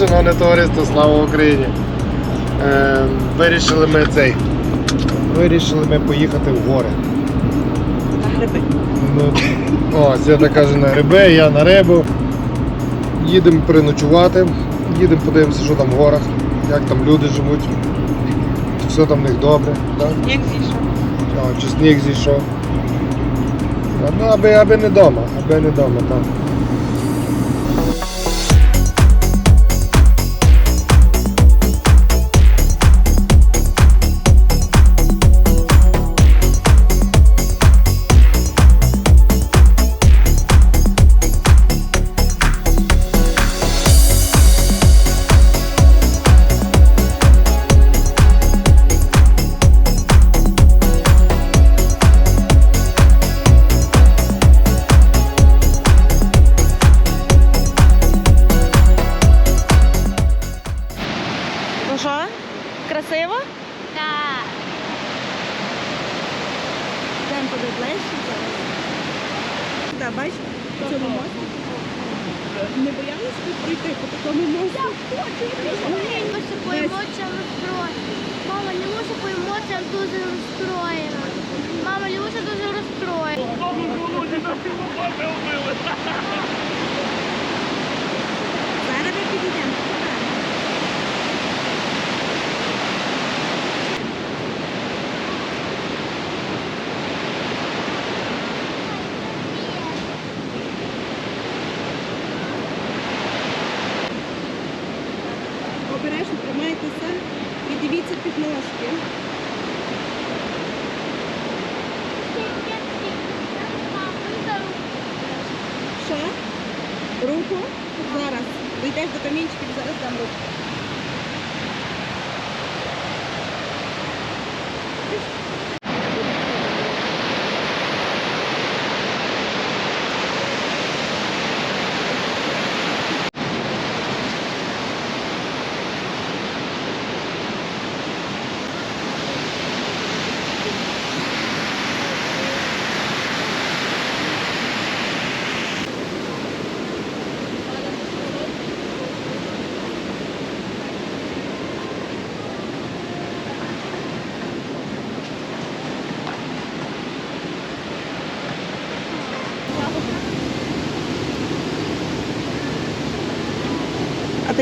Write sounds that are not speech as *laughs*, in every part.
шановне товариство, слава Україні! Е, вирішили ми цей. Вирішили ми поїхати в гори. На гриби. Ну, о, Свята каже на гриби, я на рибу. Їдемо переночувати, їдемо подивимося, що там в горах, як там люди живуть, чи все там в них добре, так? Як зійшов. О, чи сніг зійшов. А, Ну, аби, аби не вдома, аби не вдома, так.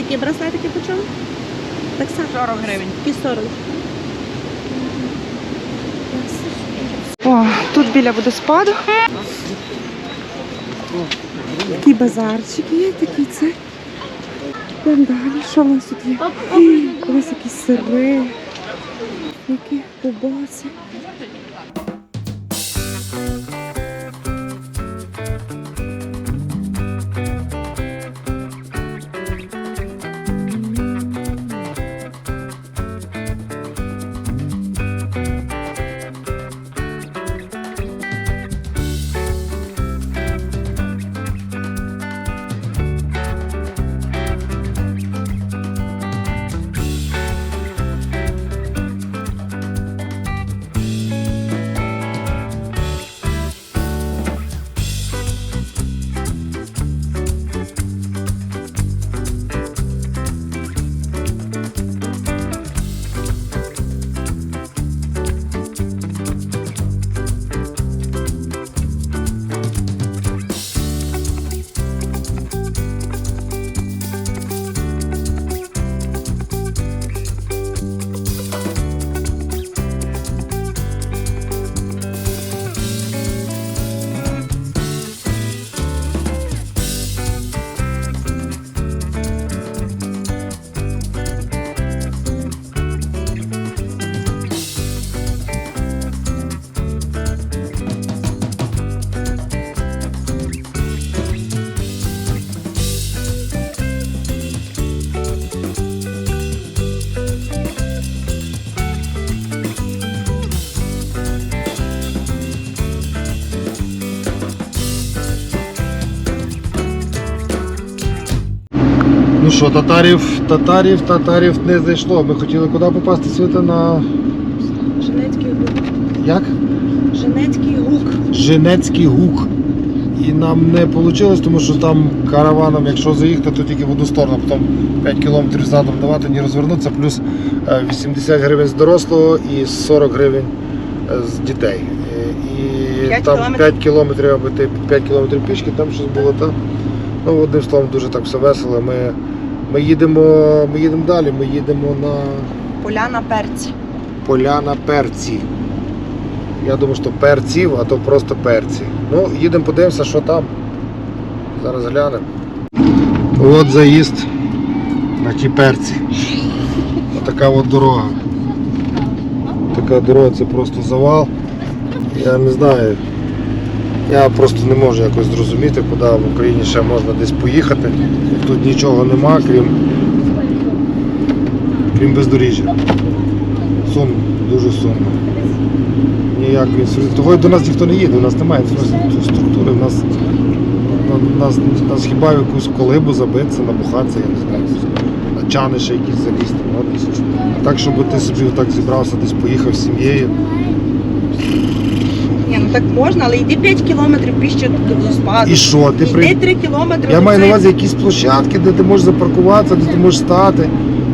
Такі браслетики по чому? Так само. 40 гривень. Такі 40. О, тут біля водоспаду. Такі базарчики є, такі це. Йдемо далі. Що в нас тут є? Ось якісь сири, які кубаси. Що, татарів, татарів, татарів не зайшло. Ми хотіли куди попасти світа на. Женецький гук. Як? Женецький гук. Женецький гук. І нам не вийшло, тому що там караваном, якщо заїхати, то тільки в одну сторону, потім 5 кілометрів задом давати, не розвернутися, плюс е, 80 гривень з дорослого і 40 гривень е, з дітей. Е, І П'ять там кілометрів? 5 кілометрів, аби ти 5 кілометрів пішки, там щось було там. Ну, одним словом, дуже так все весело. Ми, ми, їдемо, ми їдемо далі, ми їдемо на Поляна перці. поля на перці. Я думаю, що перців, а то просто перці. Ну, їдемо подивимося, що там. Зараз глянемо. От заїзд на ті перці. Отака от дорога. Така дорога це просто завал. Я не знаю. Я просто не можу якось зрозуміти, куди в Україні ще можна десь поїхати. Тут нічого нема, крім, крім бездоріжжя. Сумно, дуже сумно. Інфра- Того до нас ніхто не їде, у нас немає інфраструктури, у нас, на- нас, нас хіба якусь колибу забитися, набухатися, я не знаю, на чани ще якісь залізти. ну. Так, щоб ти собі так зібрався, десь поїхав з сім'єю. Ну так можна, але йди 5 кілометрів пішки до спаду. І що? Ти Йди при... 3 кілометри. Я до маю на увазі якісь площадки, де ти можеш запаркуватися, де ти можеш стати,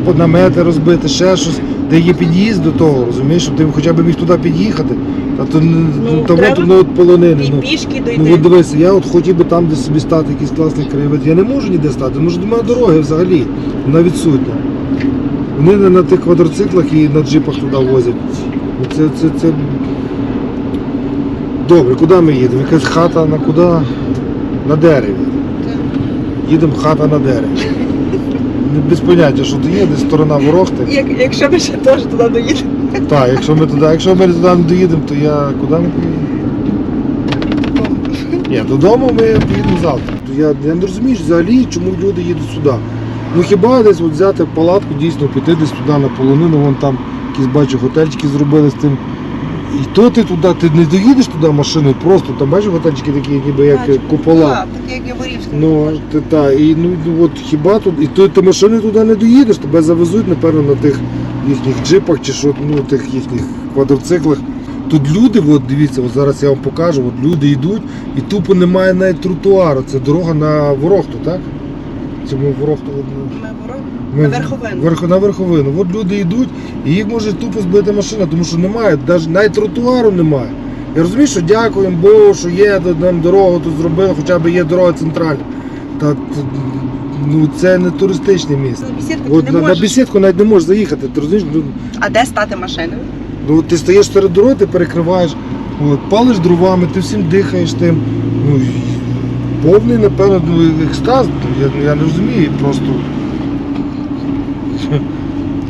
по- намети розбити, ще щось, де є під'їзд до того, розумієш, щоб ти хоча б міг туди під'їхати. Та то, ну, Ну, то треба ну, от полонини. Ну. пішки Ну от дивися, я от хотів би там, де собі стати, якийсь класний краєвид. Я не можу ніде стати, тому що немає дороги взагалі. Вона відсутня. Вони на, тих квадроциклах і на джипах туди возять. Ну, Це, це, це... Добре, куди ми їдемо? Якась хата на куди? На дереві. Їдемо хата на дереві. Без поняття, що є, десь сторона ворохти. Як, якщо ми ще теж туди доїдемо. Так, якщо ми туди, якщо ми туди не доїдемо, то я куди ми поїдемо? Ні, додому ми поїдемо завтра. Я, я не розумію взагалі, чому люди їдуть сюди. Ну хіба десь от взяти палатку, дійсно піти десь туди на полонину, вон там якісь бачу готельчики зробили з тим. І то ти туди, ти не доїдеш туди машиною, просто там бачиш готельчики такі, ніби як Бачу. купола. Так, так як Яворівська. Ну, ти, та, і ну, ну, от хіба тут, і то ти машини туди не доїдеш, тебе завезуть, напевно, на тих їхніх джипах чи що, ну, тих їхніх квадроциклах. Тут люди, от дивіться, от зараз я вам покажу, от люди йдуть і тупо немає навіть тротуару. Це дорога на Ворохту, так? Ну, Ми ворог. ми- На верховину. верх- на верховину. От люди йдуть, і їх може тупо збити машина, тому що немає, навіть, навіть тротуару немає. Я розумію, що дякуємо Богу, що є нам дорогу тут зробили, хоча б є дорога центральна. Та ну це не туристичне місце. На бесідку От ти не на можеш. бесідку навіть не можеш заїхати. Ти розумієш? Ну, А де стати машиною? ну ти стоїш серед дороги, ти перекриваєш, от, палиш дровами, ти всім дихаєш тим. Ну, повний, напевно, ну, екстаз. Я, я не розумію, просто.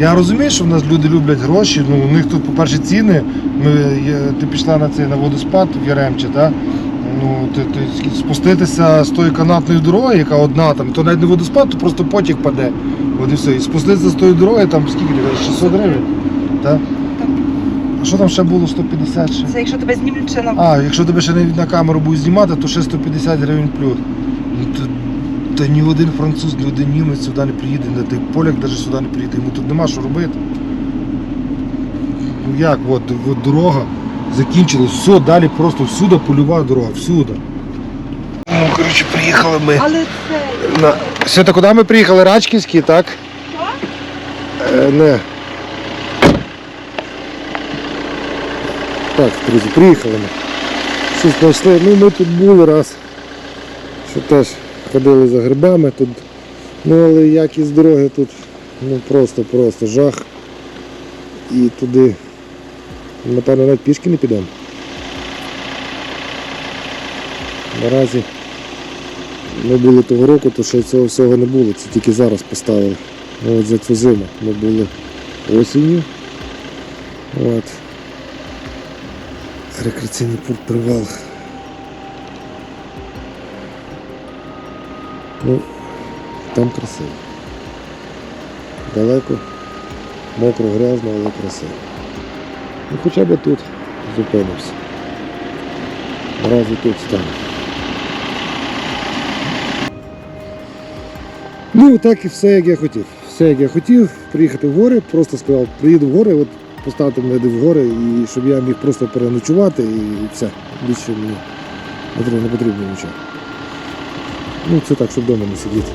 Я розумію, що в нас люди люблять гроші. Ну, у них тут, по-перше, ціни. Ми, є- ти пішла на цей на водоспад в Яремче, так? Ну, ти, ти спуститися з тої канатної дороги, яка одна там, то навіть не водоспад, то просто потяг паде. От і все. І спуститися з тої дороги, там скільки 600 гривень. Так? А що там ще було 150 ще? Це якщо тебе знімуть ще на А, якщо тебе ще не на камеру будуть знімати, то ще 150 гривень плюс. Ну, то, та ні один француз, ні один німець сюди не приїде, не той поляк навіть сюди не приїде, йому тут нема що робити. Ну як, от, от дорога закінчилась, все, далі просто всюди польова дорога, всюди. Ну, коротше, приїхали ми. Але це На... Свята, куди ми приїхали? Рачківський, так? Е, не. Так, друзі, приїхали ми. Щось знайшли. Ну ми тут були раз. Що теж ходили за грибами тут. Ну але якість дороги тут ну просто-просто жах. І туди, напевно, навіть пішки не підемо. Наразі ми були того року, то ще цього всього не було, це тільки зараз поставили. Ну, От за цю зиму. Ми були осінню. От. Рекреаційний пункт привал. Ну, там красиво. Далеко, мокро, грязно, але красиво. Ну хоча б тут зупинимося. Наразі тут станемо. Ну, так і все, як я хотів. Все, як я хотів, приїхати в гори, просто сказав, приїду в гори, от поставте мене десь в гори, і щоб я міг просто переночувати і все. Більше мені не потрібно нічого. Ну, це так, щоб вдома не сидіти.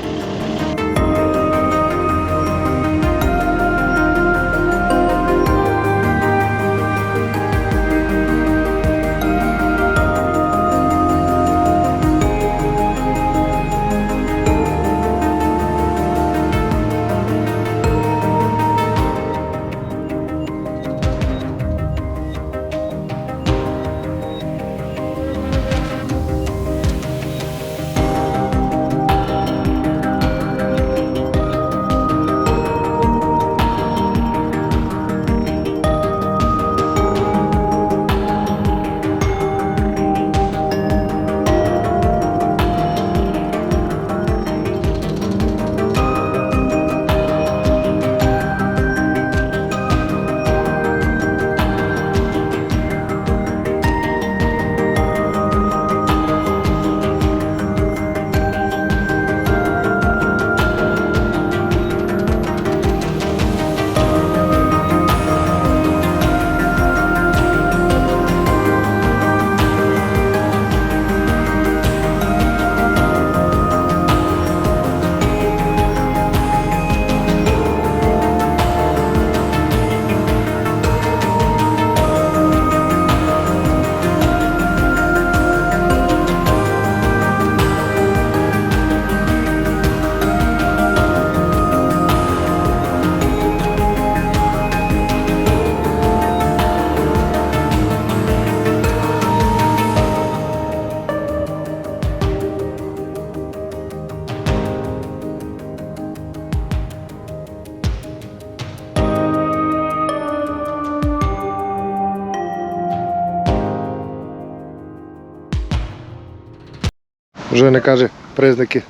Вже не каже признаки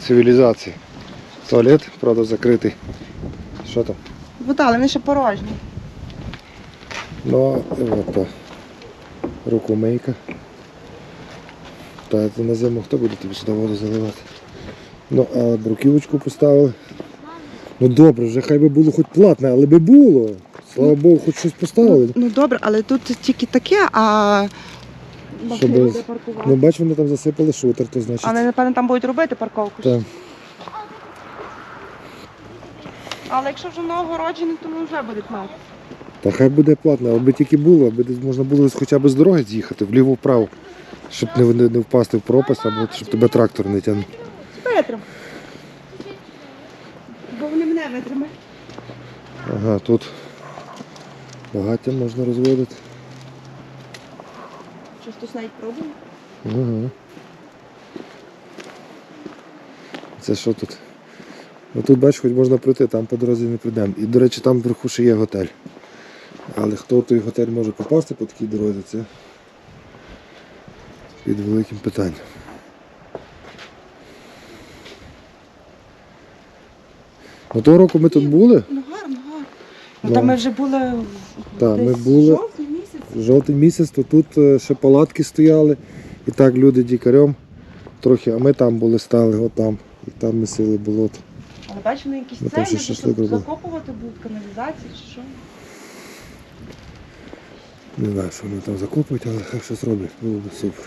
цивілізації. Туалет, правда, закритий. Що там? Вода, але вони ще порожні. Ну, от та рукомийка. Та це на зиму хто буде тобі сюди воду заливати? Ну, а бруківочку поставили. Ну добре, вже хай би було хоч платне, але би було. Слава Богу, хоч щось поставили. Ну добре, але тут тільки таке, а Щоб- машини де паркувати. Ну бач, вони там засипали шутер, то значить. Але напевно там будуть робити парковку. Та. Але якщо вже на огороджені, то ми вже будуть мати. Та хай буде платно, аби тільки було, аби десь можна було хоча б з дороги з'їхати, вліво-вправо, щоб не, не, не впасти в пропасть, або щоб тебе трактор не тягнув. Витрим. Бо вони мене витримають. Ага, тут багаття можна розводити. Щось хтось навіть пробує. Ага. Це що тут? Ну тут бачиш, хоч можна пройти, там по дорозі не прийдемо. І, до речі, там вверху ще є готель. Але хто в той готель може попасти по такій дорозі, це під великим питанням. Ну того року ми тут були, Ну гарно, гарно. Ну там ми вже були в- Так, десь ми були- місяць. Жовтий місяць, то тут е, ще палатки стояли. І так люди дікарем трохи, а ми там були, стали, отам. І там місили болото. Але бачу, вони якісь Ми ще що закопувати будуть каналізації чи що. Не знаю, що вони там закопують, але хай щось роблять, було б супер.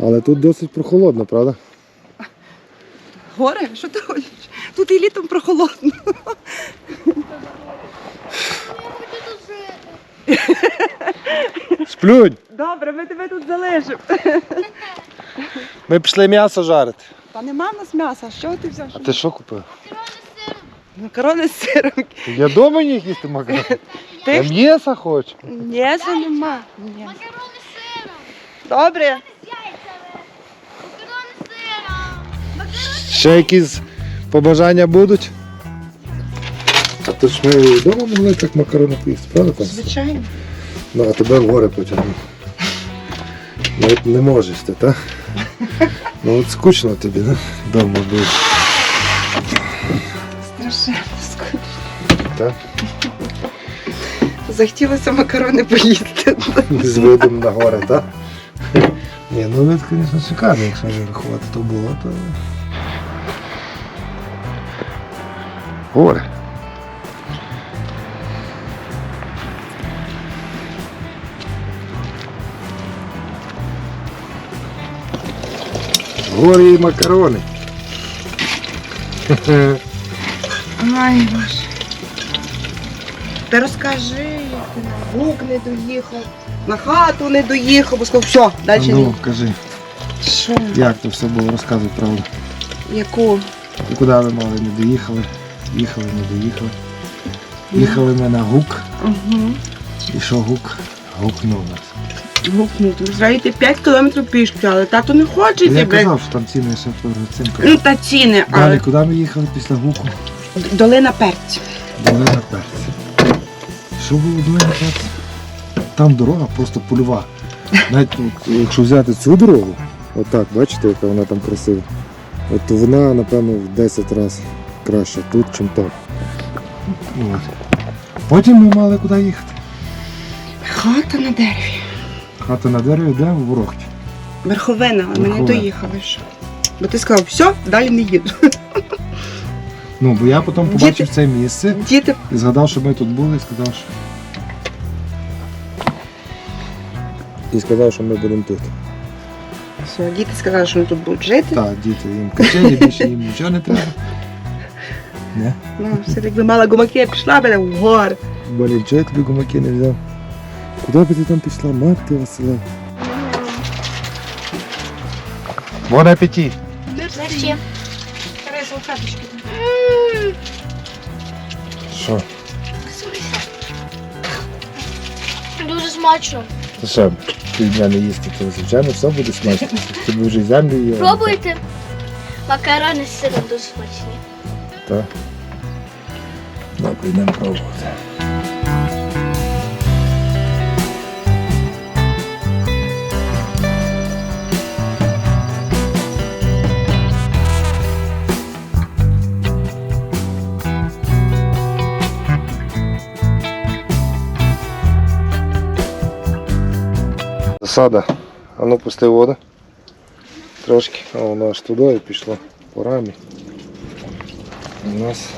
Але тут досить прохолодно, правда? Горе, що ти хочеш? Тут і літом прохолодно. Сплюнь! Добре, ми тебе тут залишимо. Ми пішли м'ясо жарити. Та нема в нас м'яса, що ти взяв? А ти що купив? Макарони з сиром. Я вдома не їсти макарони. Ти Я м'яса хочу. Ні, нема. Макарони з сиром. Добре. Ще якісь побажання будуть? А то ж ми вдома могли так макарони поїсти, правда? Костя? Звичайно. Ну, а тебе в гори потягну. Ну, от не можеш ти, так? Ну от скучно тобі, да? Вдома бути. Страшенно скучно. Так? Захотілося макарони поїсти. З видом на гори, так? Ні, ну вид, звісно, шикарний, якщо не рахувати то було, то. Гори. Гори і макарони. Ай, Боже. Та розкажи, як ти на лук не доїхав, на хату не доїхав, бо сказав, все, далі Ну, ні. кажи, Що? як то все було, розказуй правду. Яку? І куди ви мали не доїхали? Їхали, не доїхали. Їхали ми на гук, Угу. і що гук? Гукнув нас. Ви знаєте, 5 кілометрів пішки, але тато не хоче Я тебе. казав, що там ціни ще Ну казав. та ціни, Далі, але куди ми їхали після гуку? долина перців. Долина перці. Що було долина перці? Там дорога просто польова. Навіть от, якщо взяти цю дорогу, отак, бачите, яка вона там красива. От то вона, напевно, в 10 разів краще тут, чим там. От. Потім ми мали куди їхати. Хата на дереві. Хата на дереві, де в Ворохті. Верховина, а ми не Верховина. доїхали ще. Бо ти сказав, все, далі не їду. *laughs* Ну, бо я потім Діти- побачив це місце Діти і згадав, що ми тут були, і сказав, що. І сказав, що ми будемо тут. все, діти сказали, що вони тут будуть жити. Так, діти, їм качені, більше їм нічого не треба. *laughs* Якби мала гумаки, я пішла би в гори. Бо нічого я тобі гумаки не взяв. Куди би ти там пішла, мати Василя? Бон апетит. Мерсі. Що? Дуже смачно. Ти що, півдня не їсти, то звичайно все буде смачно. Тобі вже й землю є. Пробуйте. Макарони з сиром дуже смачні. Так. Добре, йдемо пробувати. Засада. А ну пусти воду. Трошки. А воно аж туди і пішло по рамі. У нас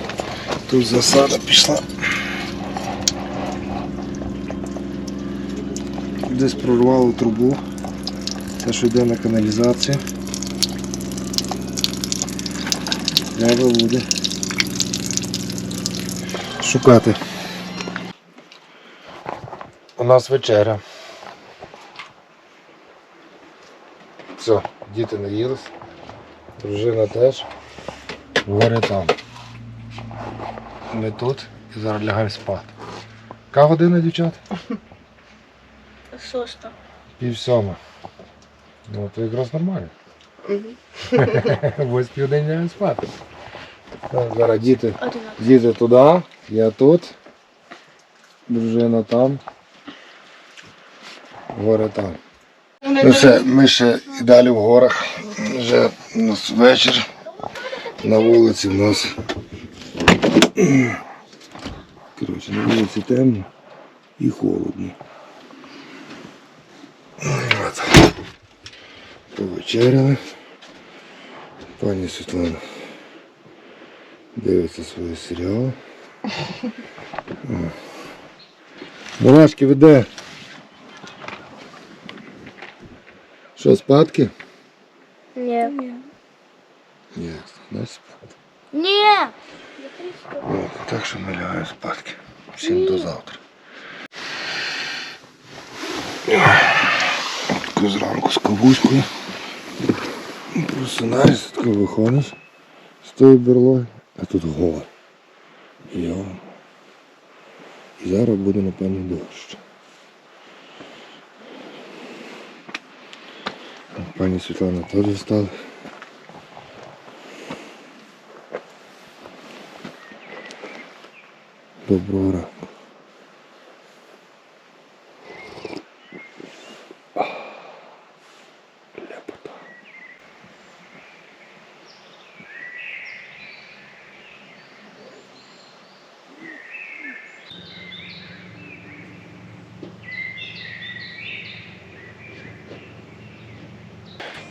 тут засада пішла. Десь прорвало трубу. Те, що йде на каналізацію. Треба буде шукати. У нас вечеря. Все, діти наїлись, дружина теж. Горе там. Ми тут і зараз лягаємо спати. Яка година, дівчат? Шоста. Пів сьома. Ну, то якраз нормально. *laughs* Ось південь лягаємо спати. Так, Зараз діти, діти туди, я тут. Дружина там. Горе там. Ну все, ми ще і далі в горах. Вже у нас вечір. На вулиці в нас. Коротше, на вулиці темно і холодно. От. Повечеряли. Пані Світлана дивиться свої серіали. Мурашки веде. Що, спадки? Ні. Ні, не спадки. Ні. О, так що ми лягаємо спадки. Всім до завтра. Таку з. Просинаєшся, тако виходиш з тої берлоги, а тут гор. Йо. І зараз буде, напевно, дощ. Пані Світлана теж встала. Доброго ранку.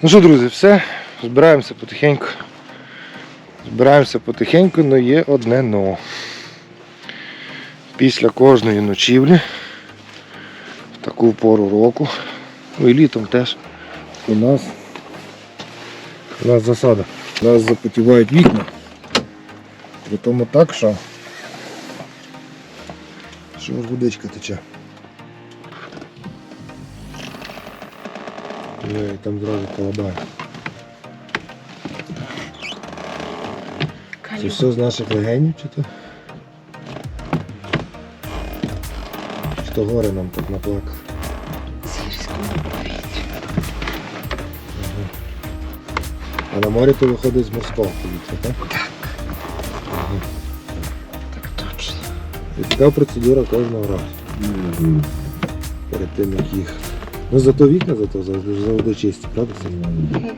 Ну що, друзі, все. Збираємося потихеньку. Збираємося потихеньку, але є одне но. Після кожної ночівлі, в таку пору року, ну і літом теж, у нас, у нас засада. У нас запотівають вікна. При тому так, що, що аж водичка тече. Я її там зразу поладаю. Це все з наших легенів чи то? Чи то гори нам так наплакали? Ага. А на морі то виходить з морського повітря, так? Так. Ага. Так точно. І така процедура кожного разу. Перед тим як їхати. Ну зато вікна зато завжди завжди чисті, правда? Сергій?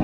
*laughs*